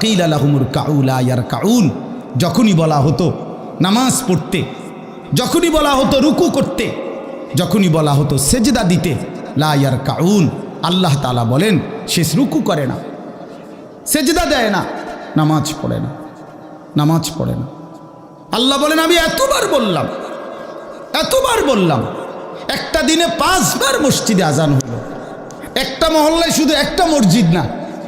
কিল যখনই বলা হতো নামাজ পড়তে, যখনই বলা হতো রুকু করতে, যখনই বলা হতো সেজদা দিতে লাইয়ার কাউন আল্লাহ তালা বলেন, শেষ রুকু করে না। সেজদা দেয় না, নামাজ পড়ে না, নামাজ পড়ে না। আল্লাহ বলেন, আমি এতবার বললাম এতবার বললাম, একটা দিনে পাঁচবার মসজিদে আজান হলো। একটা মহল্লায় শুধু একটা মসজিদ না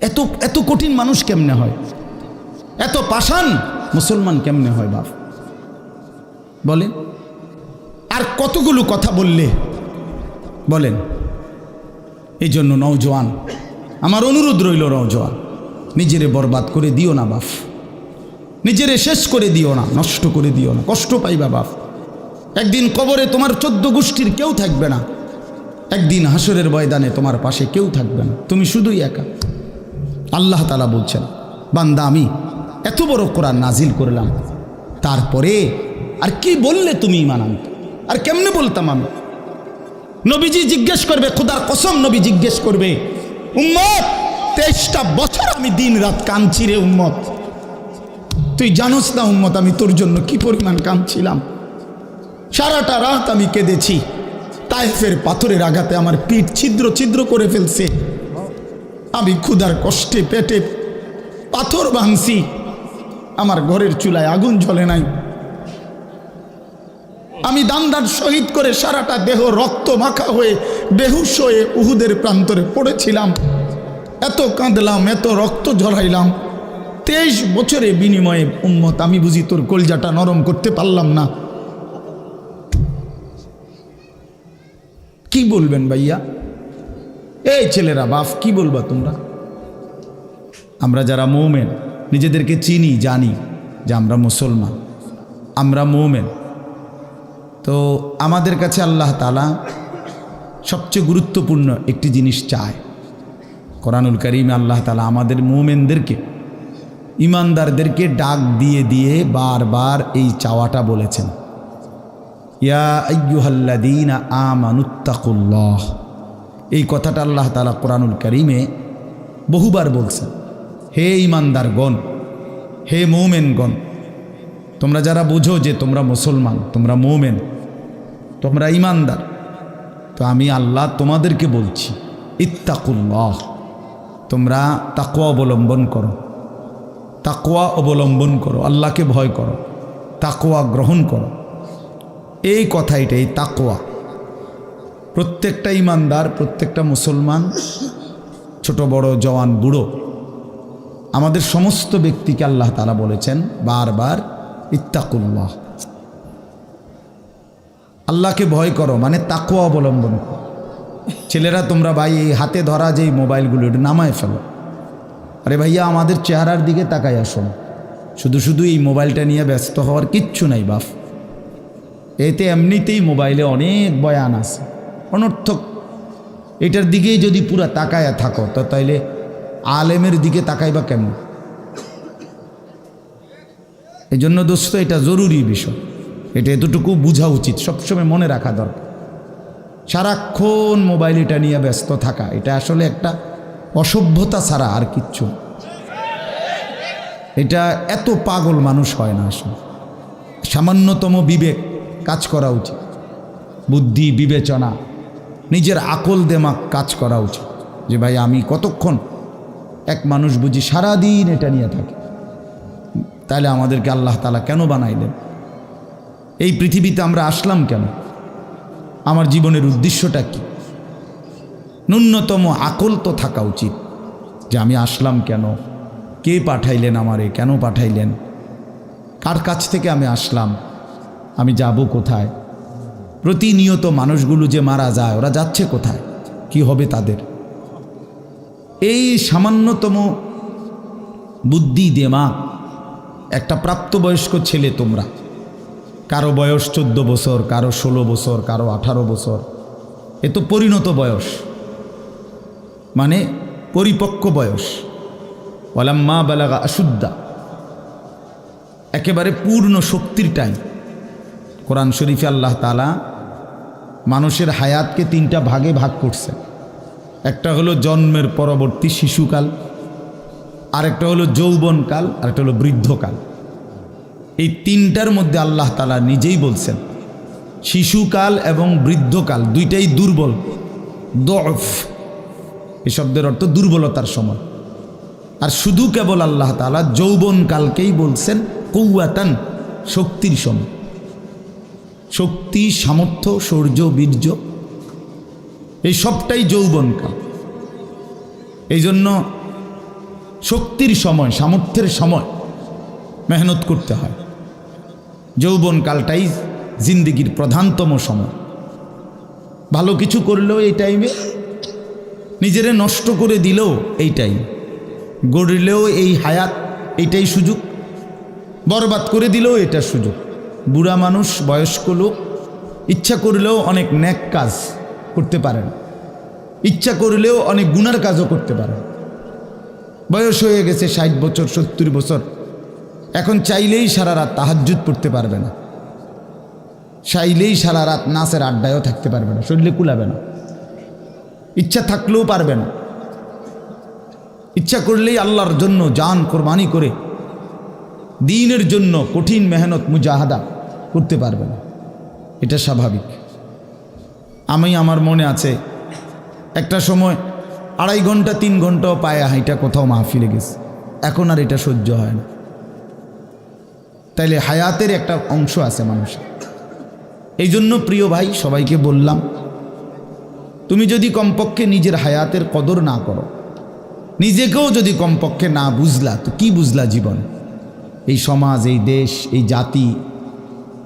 এত এত কঠিন মানুষ কেমনে হয়? এত পাষাণ মুসলমান কেমনে হয় বাপ? বলেন। আর কতগুলো কথা বললে? বলেন। এই জন্য নওজোয়ান, আমার অনুরোধ রইল নওজোয়ান, নিজেরে বরবাদ করে দিও না বাপ। নিজেরে শেষ করে দিও না, নষ্ট করে দিও না, কষ্ট পাইবা বাপ। একদিন কবরে তোমার চোদ্দ গোষ্ঠীর কেউ থাকবে না। একদিন হাসরের ময়দানে তোমার পাশে কেউ থাকবে না। তুমি শুধুই একা। আল্লাহ তালা বলছেন, বান্দা, আমি এত বড় কোরআন নাজিল করলাম, তারপরে আর কি বললে তুমি ইমান আনতে? আর কেমনে বলতাম আমি? নবীজি জিজ্ঞেস করবে, খুদার কসম নবী জিজ্ঞেস করবে, উম্মত, তেইশটা বছর আমি দিন রাত কাঁদছি রে উম্মত। তুই জানোস না উম্মত, আমি তোর জন্য কি পরিমাণ কাঁদছিলাম? সারাটা রাত আমি কেঁদেছি, তাইফের পাথরের আঘাতে আমার পিঠ ছিদ্র ছিদ্র করে ফেলছে। আমি ক্ষুধার কষ্টে পেটে পাথর ভাঙছি। আমার ঘরের চুলায় আগুন জ্বলে নাই। আমি দান্দার শহীদ করে সারাটা দেহ রক্ত মাখা হয়ে বেহুশ হয়ে উহুদের প্রান্তরে পড়েছিলাম। এত কাঁদলাম, এত রক্ত ঝরাইলাম। তেইশ বছরে বিনিময়ে উম্মত, আমি বুঝি তোর কলজাটা নরম করতে পারলাম না। কি বলবেন ভাইয়া? এই ছেলেরা বাপ কি বলবা তোমরা? আমরা যারা মৌমেন, নিজেদেরকে চিনি, জানি যে আমরা মুসলমান, আমরা মৌমেন। তো আমাদের কাছে আল্লাহ তালা সবচেয়ে গুরুত্বপূর্ণ একটি জিনিস চায়। কোরআনুল করিমে আল্লাহ তালা আমাদের মোমেনদেরকে, ইমানদারদেরকে ডাক দিয়ে দিয়ে বারবার এই চাওয়াটা বলেছেন। ইয়া আyyuhalladina আমানুত্তাকুল্লাহ এই কথাটা আল্লাহ তালা কোরআনুল করিমে বহুবার বলছেন। হে ইমানদারগণ হে মৌমেনগণ, তোমরা যারা বুঝো যে তোমরা মুসলমান, তোমরা মৌমেন, তোমরা ইমানদার তো আমি আল্লাহ তোমাদেরকে বলছি, ইত্তাকুল্লাহ, তোমরা তাকুয়া অবলম্বন করো। তাকুয়া অবলম্বন করো, আল্লাহকে ভয় করো তাকুয়া গ্রহণ করো। এই কথা এই তাকুয়া প্রত্যেকটা ইমানদার, প্রত্যেকটা মুসলমান, ছোট, বড়, জওয়ান, বুড়ো, আমাদের সমস্ত ব্যক্তিকে আল্লাহ তালা বলেছেন বারবার, ইত্তাকুল্লাহ। আল্লাহকে ভয় করো মানে তাকুয়া অবলম্বন করো। ছেলেরা তোমরা ভাই, এই হাতে ধরা যেই মোবাইলগুলো, এটা নামায় ফেলো। আরে ভাইয়া, আমাদের চেহারার দিকে তাকাই আসুন শুধু শুধু এই মোবাইলটা নিয়ে ব্যস্ত হওয়ার কিচ্ছু নাই বাপ এতে এমনিতেই মোবাইলে অনেক বয়ান আছে। অনর্থক। এটার দিকেই যদি পুরা তাকায়া থাকো, তো তাইলে আলেমের দিকে তাকাইবা কেমন? এই জন্য দোস্ত, এটা জরুরি বিষয়। এটা এতটুকু বোঝা উচিত, সবসময় মনে রাখা দরকার। সারাক্ষণ মোবাইল এটা নিয়ে ব্যস্ত থাকা, এটা আসলে একটা অসভ্যতা ছাড়া আর কিচ্ছু এটা এত পাগল মানুষ হয় না আসলে। সামান্যতম বিবেক কাজ করা উচিত। বুদ্ধি, বিবেচনা নিজের আকল দেমাক কাজ করা উচিত। যে ভাই, আমি কতক্ষণ এক মানুষ বুঝি সারাদিন এটা নিয়ে থাকে? তাহলে আমাদেরকে আল্লাহ তালা কেন বানাইলেন? এই পৃথিবীতে আমরা আসলাম কেন? আমার জীবনের উদ্দেশ্যটা কি? ন্যূনতম আকল তো থাকা উচিত যে আমি আসলাম কেন? কে পাঠাইলেন আমারে? কেন পাঠাইলেন? কার কাছ থেকে আমি আসলাম? আমি যাব কোথায়? প্রতিনিয়ত মানুষগুলো যে মারা যায়, ওরা যাচ্ছে কোথায়? কি হবে তাদের? এই সামান্যতম বুদ্ধি দেমা একটা প্রাপ্তবয়স্ক ছেলে তোমরা, কারও বয়স চোদ্দ বছর, কারও ষোলো বছর, কারও আঠারো বছর, এ তো পরিণত বয়স। মানে পরিপক্ক বয়স। বলাম মা বালাগা আশুদ্ধা একেবারে পূর্ণ শক্তির টাইম কোরআন শরীফে আল্লাহ তালা মানুষের হায়াতকে তিনটা ভাগে ভাগ করছে। একটা হলো জন্মের পরবর্তী শিশুকাল, আরেকটা হলো যৌবনকাল, আরেকটা হলো বৃদ্ধকাল। এই তিনটার মধ্যে আল্লাহ তালা নিজেই বলছেন, শিশুকাল এবং বৃদ্ধকাল দুইটাই দুর্বল, দফ। এই শব্দের অর্থ দুর্বলতার সময় আর শুধু কেবল আল্লাহ তালা যৌবনকালকেই বলছেন কৌয়াতান শক্তির সময় শক্তি, সামর্থ্য, শৌর্য, বীর্য, এই সবটাই যৌবনকাল। এই জন্য শক্তির সময়, সামর্থ্যের সময় মেহনত করতে হয়। যৌবনকালটাই জিন্দিগির প্রধানতম সময়। ভালো কিছু করলেও এই টাইমে নিজেরে নষ্ট করে দিলেও এই টাইম গড়লেও এই হায়াত এইটাই সুযোগ। বরবাদ করে দিলেও এটা সুযোগ। বুড়া মানুষ, বয়স্ক লোক, ইচ্ছা করলেও অনেক ন্যাক কাজ করতে পারেন। ইচ্ছা করলেও অনেক গুনার কাজও করতে পারেন। বয়স হয়ে গেছে ষাট বছর, সত্তর বছর। এখন চাইলেই সারা রাত তাহাজ্জুদ পড়তে পারবে না। চাইলেই সারা রাত নাচের আড্ডায়ও থাকতে পারবে না, শরীরে কুলাবে না। ইচ্ছা থাকলেও পারবে না। ইচ্ছা করলেই আল্লাহর জন্য জান কোরবানি করে, দিনের জন্য কঠিন মেহনত, মুজাহাদা করতে পারবে না। এটা স্বাভাবিক। আমি, আমার মনে আছে, একটা সময় আড়াই ঘণ্টা, তিন ঘন্টাও পায়ে হাইটা কোথাও মাহফিলে গেছে। এখন আর এটা সহ্য হয় না। তাইলে হায়াতের একটা অংশ আছে মানুষের। এই জন্য প্রিয় ভাই, সবাইকে বললাম, তুমি যদি কমপক্ষে নিজের হায়াতের কদর না করো, নিজেকেও যদি কমপক্ষে না বুঝলা, তো কি বুঝলা জীবন? এই সমাজ, এই দেশ, এই জাতি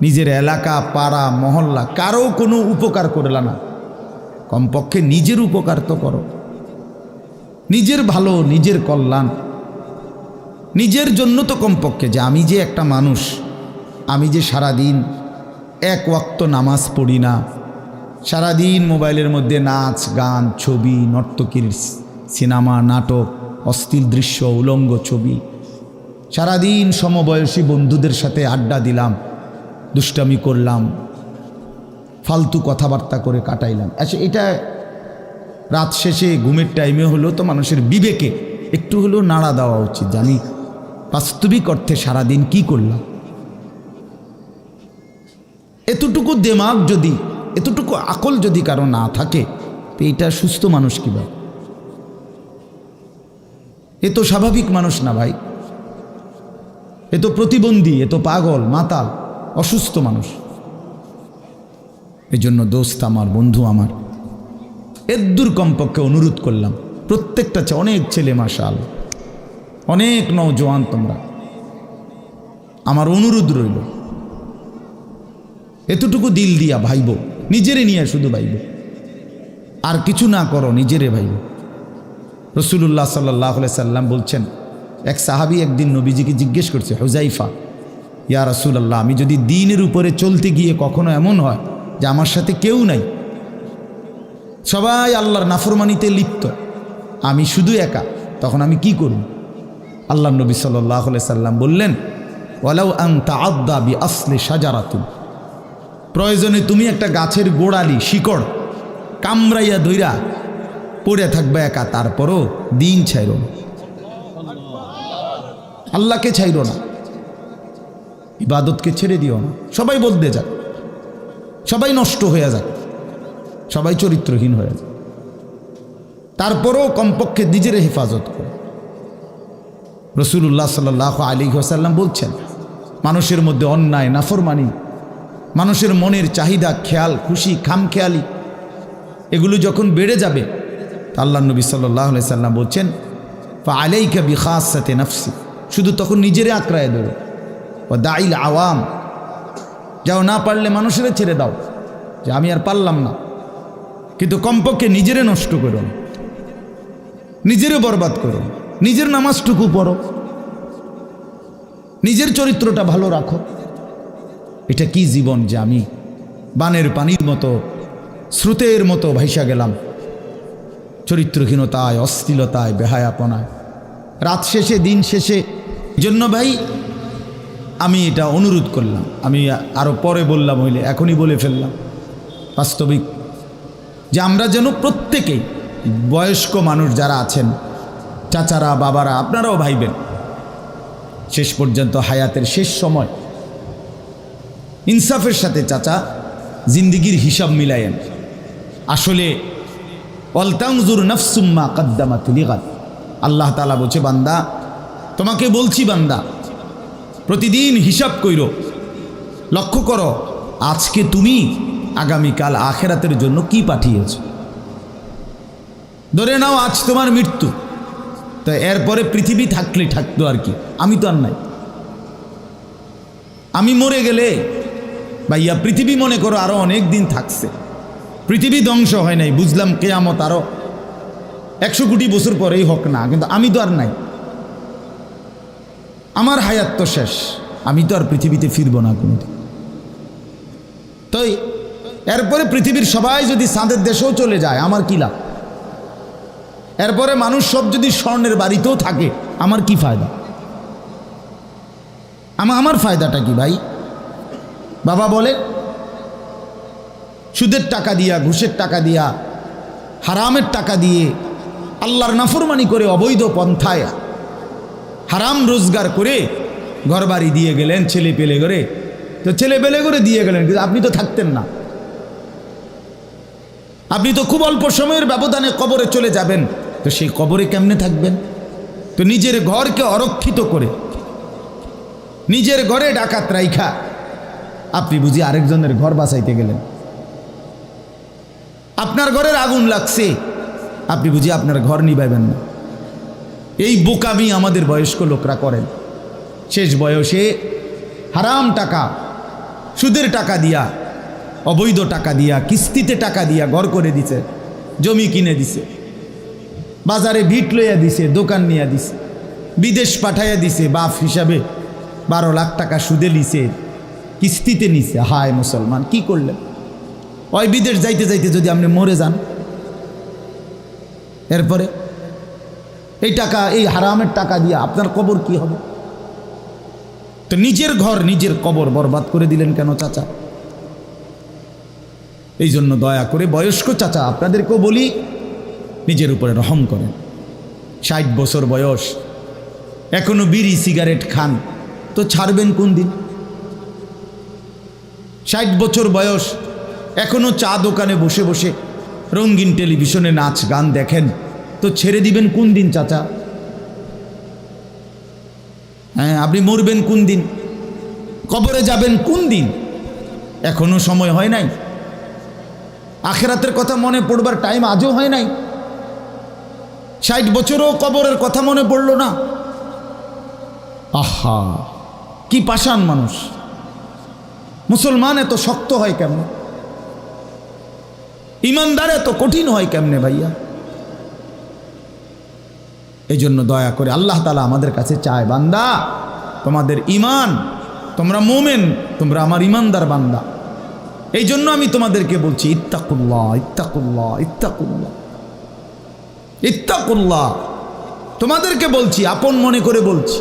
নিজের এলাকা, পাড়া, মহল্লা, কারও কোনো উপকার করলা না। কমপক্ষে নিজের উপকার তো করো। নিজের ভালো, নিজের কল্যাণ। নিজের জন্য তো কমপক্ষে যে আমি যে একটা মানুষ, আমি যে সারাদিন এক ওয়াক্ত নামাজ পড়ি না, সারাদিন মোবাইলের মধ্যে নাচ, গান, ছবি, নর্তকীর সিনেমা, নাটক, অস্থির দৃশ্য, উলঙ্গ ছবি, সারাদিন সমবয়সী বন্ধুদের সাথে আড্ডা দিলাম দুষ্টামি করলাম, ফালতু কথাবার্তা করে কাটাইলাম। আচ্ছা এটা রাত শেষে ঘুমের টাইমে হলো তো মানুষের বিবেকে একটু হলেও নাড়া দেওয়া উচিত জানি বাস্তবিক অর্থে সারাদিন কি করলাম। এতটুকু দেমাগ যদি, এতটুকু আকল যদি কারও না থাকে, তো এটা সুস্থ মানুষ কীভাবে এ তো স্বাভাবিক মানুষ না ভাই। এ তো প্রতিবন্ধী, এ তো পাগল, মাতাল। অসুস্থ মানুষ। এজন্য দোস্ত আমার, বন্ধু আমার এদ্দুর কমপক্ষে অনুরোধ করলাম, প্রত্যেকটা অনেক ছেলে মাসাল অনেক নৌজওয়ান তোমরা। আমার অনুরোধ রইল, এতটুকু দিল দিয়া ভাইব, নিজেরে নিয়ে শুধু ভাইব। আর কিছু না করো, নিজেরে ভাইব। রসুল্লাহ সাল্লাহ সাল্লাম বলছেন, এক সাহাবি একদিন নবীজিকে জিজ্ঞেস করছে, হুজাইফা ইয়া রসুলাল্লাহ, আমি যদি দিনের উপরে চলতে গিয়ে কখনো এমন হয় যে আমার সাথে কেউ নাই, সবাই আল্লাহর নাফরমানিতে লিপ্ত, আমি শুধু একা, তখন আমি কি করব? আল্লাহ নবী সাল্লাহ সাল্লাম বললেন, ওয়ালাউ আং তাআদ্দা বি আসলে সাজারাতুন প্রয়োজনে তুমি একটা গাছের গোড়ালি, শিকড় কামড়াইয়া দইরা পড়ে থাকবে একা, তারপরও দিন ছাইর না। আল্লাহকে ছাইর না। ইবাদতকে ছেড়ে দিও না। সবাই বলতে যাক। সবাই নষ্ট হয়ে যাক। সবাই চরিত্রহীন হয়ে যাক। তারপরেও কমপক্ষে নিজের হেফাজত করে। রসুল্লাহ সাল্লাহ আলী হাসাল্লাম বলছেন, মানুষের মধ্যে অন্যায়, নাফরমানি, মানুষের মনের চাহিদা, খেয়াল, খুশি, খামখেয়ালি, এগুলো যখন বেড়ে যাবে আল্লাহ নবী সাল্লাহ সাল্লাম বলছেন আলাইকা সাথে নফসি। শুধু তখন নিজেরে আঁকড়ায় দেবে ও দাইল আওয়াম। যাও না পারলে মানুষেরা ছেড়ে দাও। যে আমি আর পারলাম না। কিন্তু কমপক্ষে নিজেরে নষ্ট করো। না নিজেরে বরবাদ করো। নিজের নামাজটুকু পড়ো। নিজের চরিত্রটা ভালো রাখো। এটা কি জীবন যে আমি বানের পানির মতো, স্রোতের মতো ভাইসা গেলাম? চরিত্রহীনতায় অস্থিলতায় বেহায়াপনায়। রাত শেষে, দিন শেষে। জন্য ভাই আমি এটা অনুরোধ করলাম। আমি আরও পরে বললাম হইলে, এখনই বলে ফেললাম। বাস্তবিক। যে আমরা যেন প্রত্যেকেই বয়স্ক মানুষ যারা আছেন, চাচারা, বাবারা, আপনারাও ভাইবেন, শেষ পর্যন্ত হায়াতের শেষ সময়, ইনসাফের সাথে চাচা জিন্দিগির হিসাব মিলায়েন। আসলে অলতাংজুর নফসুম্মা কদ্দামা তুলিগাত আল্লাহ তালা বলছে, বান্দা, তোমাকে বলছি বান্দা প্রতিদিন হিসাব কইর। লক্ষ্য করো, আজকে তুমি আগামীকাল আখেরাতের জন্য কি পাঠিয়েছ? ধরে নাও আজ তোমার মৃত্যু। তো এরপরে পৃথিবী থাকলে থাকতো আর কি, আমি তো আর নাই। আমি মরে গেলে, ভাইয়া, পৃথিবী মনে করো আরও অনেক দিন থাকছে। পৃথিবী ধ্বংস হয় নাই, বুঝলাম কেয়ামত আরও একশো কোটি বছর পরেই হোক না, কিন্তু আমি তো আর নাই। আমার হায়াত তো শেষ। আমি তো আর পৃথিবীতে ফিরবো না কোনোদিন। তাই, এরপরে পৃথিবীর সবাই যদি চাঁদের দেশেও চলে যায়, আমার কি লাভ? এরপরে মানুষ সব যদি স্বর্ণের বাড়িতেও থাকে, আমার কি ফায়দা? আমা, আমার ফায়দাটা কি ভাই? বাবা বলে, সুদের টাকা দিয়া, ঘুষের টাকা দিয়া, হারামের টাকা দিয়ে, আল্লাহর নাফরমানি করে অবৈধ পন্থায় হারাম রোজগার করে ঘরবাড়ি দিয়ে গেলেন, ছেলে পেলে করে। তো ছেলে পেলে করে দিয়ে গেলেন, কিন্তু আপনি তো থাকতেন না। আপনি তো খুব অল্প সময়ের ব্যবধানে কবরে চলে যাবেন। তো সেই কবরে কেমনে থাকবেন? তো নিজের ঘরকে অরক্ষিত করে। নিজের ঘরে ডাকাত রাইখা। আপনি বুঝি আরেকজনের ঘর বাঁচাইতে গেলেন। আপনার ঘরের আগুন লাগছে। আপনি বুঝি আপনার ঘর নিবাইবেন না। এই বোকামি আমাদের বয়স্ক লোকরা করেন। শেষ বয়সে হারাম টাকা, সুদের টাকা দিয়া, অবৈধ টাকা দিয়া, কিস্তিতে টাকা দিয়া ঘর করে দিছে, জমি কিনে দিছে, বাজারে ভিট লইয়া দিছে, দোকান নিয়ে দিছে, বিদেশ পাঠাইয়া দিছে, বাপ হিসাবে বারো লাখ টাকা সুদে নিছে, কিস্তিতে নিছে। হায় মুসলমান, কি করলেন? ওই বিদেশ যাইতে যাইতে যদি আপনি মরে যান, এরপরে এই টাকা, এই হারামের টাকা দিয়ে আপনার কবর কি হবে? তো নিজের ঘর, নিজের কবর বরবাদ করে দিলেন কেন চাচা? এই জন্য দয়া করে বয়স্ক চাচা, আপনাদেরকেও বলি, নিজের উপরে রহম করেন। ষাট বছর বয়স, এখনও বিড়ি, সিগারেট খান, তো ছাড়বেন কোন দিন? ষাট বছর বয়স এখনও চা দোকানে বসে বসে রঙিন টেলিভিশনে নাচ, গান দেখেন। তো ছেড়ে দিবেন কোন দিন, চাচা? হ্যাঁ আপনি মরবেন কোন দিন? কবরে যাবেন কোন দিন? এখনও সময় হয় নাই। আখেরাতের কথা মনে পড়বার টাইম আজও হয় নাই। ষাট বছরও কবরের কথা মনে পড়ল না। আহা, কি পাষাণ মানুষ। মুসলমান এত শক্ত হয় কেমনে? ইমানদার এত কঠিন হয় কেমনে ভাইয়া? এই জন্য দয়া করে আল্লাহ তালা আমাদের কাছে চায়, বান্দা, তোমাদের ইমান তোমরা মোমেন, তোমরা আমার ইমানদার বান্দা। এই জন্য আমি তোমাদেরকে বলছি, ইত্তাকুল্লাহ ইত্তাকুল্লাহ ইত্তাকুল্লাহ ইত্তাকুল্লাহ। তোমাদেরকে বলছি, আপন মনে করে বলছি,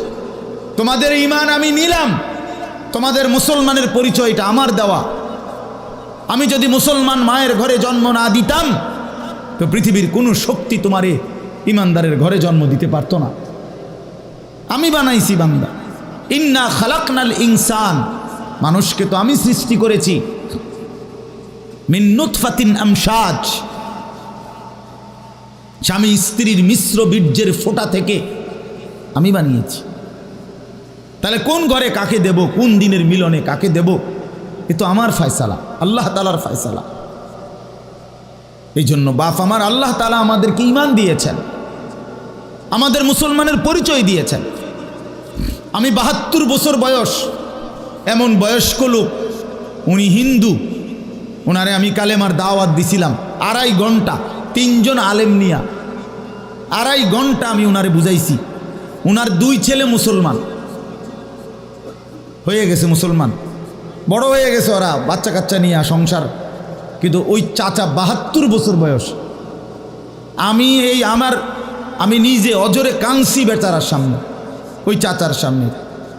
তোমাদের ইমান আমি নিলাম, তোমাদের মুসলমানের পরিচয়টা আমার দেওয়া। আমি যদি মুসলমান মায়ের ঘরে জন্ম না দিতাম, তো পৃথিবীর কোনো শক্তি তোমারে ইমানদারের ঘরে জন্ম দিতে পারতো না। আমি বানাইছি বান্দা। ইন্না খালাকনাল ইনসান। মানুষকে তো আমি সৃষ্টি করেছি। মিন্নুৎফাতিন আমসাজ স্বামী স্ত্রীর মিশ্র বীর্যের ফোঁটা থেকে আমি বানিয়েছি। তাহলে কোন ঘরে কাকে দেব, কোন দিনের মিলনে কাকে দেব, এ তো আমার ফয়সালা, আল্লাহ তালার ফয়সালা। এই জন্য বাপ আমার, আল্লাহ তালা আমাদেরকে ইমান দিয়েছেন। আমাদের মুসলমানের পরিচয় দিয়েছেন। আমি বাহাত্তর বছর বয়স, এমন বয়স্ক লোক, উনি হিন্দু। ওনারে আমি কালেমার দাওয়াত দিছিলাম, আড়াই ঘণ্টা, তিনজন আলেম নিয়া। আড়াই ঘণ্টা আমি ওনারে বুঝাইছি। ওনার দুই ছেলে মুসলমান। হয়ে গেছে মুসলমান। বড় হয়ে গেছে ওরা, বাচ্চা কাচ্চা নিয়ে সংসার। কিন্তু ওই চাচা বাহাত্তর বছর বয়স। আমি এই আমার আমি নিজে অজরে কাঁদছি বেচারার সামনে, ওই চাচার সামনে।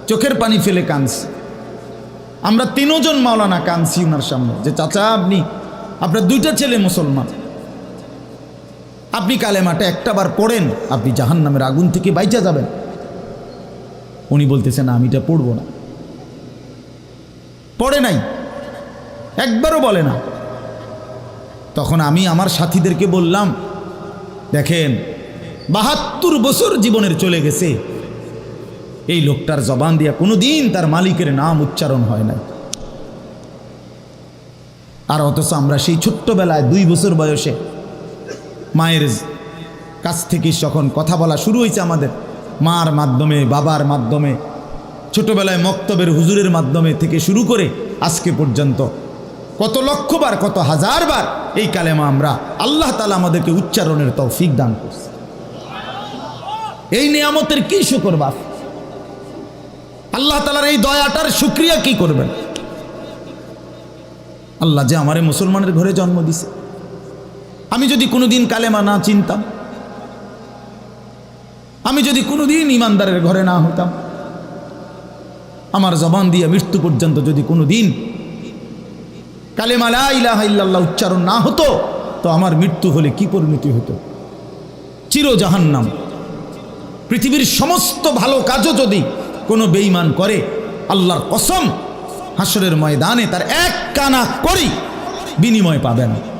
চোখের পানি ফেলে কাঁদছি। আমরা তিনজন মাওলানা কাঁদছি ওনার সামনে, যে চাচা, আপনি, আপনার দুইটা ছেলে মুসলমান। আপনি কালেমাটা একটা বার পড়েন, আপনি জাহান নামের আগুন থেকে বাইচা যাবেন। উনি বলতেছেন, আমি এটা পড়ব না। পড়ে নাই, একবারও বলে না। তখন আমি আমার সাথীদেরকে বললাম, দেখেন বাহাত্তর বছর জীবনের চলে গেছে। এই লোকটার জবান দিয়া কোনো দিন তার মালিকের নাম উচ্চারণ হয় না আর অথচ আমরা সেই ছোট্টবেলায় দুই বছর বয়সে মায়ের কাছ থেকে যখন কথা বলা শুরু হয়েছে আমাদের, মার মাধ্যমে, বাবার মাধ্যমে, ছোটবেলায় মক্তবের হুজুরের মাধ্যমে থেকে শুরু করে আজকে পর্যন্ত কত লক্ষবার কত হাজারবার এই কালেমা আমরা আল্লাহ তালা আমাদেরকে উচ্চারণের তৌফিক দান করছে। এই নিয়ামতের কি শুকর বাপ? আল্লাহ তালার এই দয়াটার শুক্রিয়া কি করবেন? আল্লাহ যে আমারে মুসলমানের ঘরে জন্ম দিছে। আমি যদি কোনোদিন কালেমা না চিনতাম, আমি যদি কোনোদিন ইমানদারের ঘরে না হতাম, আমার জবান দিয়ে মৃত্যু পর্যন্ত যদি কোনো দিন কালেমা লা ইলাহা ইল্লাল্লাহ উচ্চারণ না হতো, তো আমার মৃত্যু হলে কি পরিণতি হতো? চির জাহান্নাম পৃথিবীর সমস্ত ভালো কাজও যদি কোনো বেইমান করে, আল্লাহর কসম হাসরের ময়দানে তার এক কানা করি বিনিময় পাবেন। না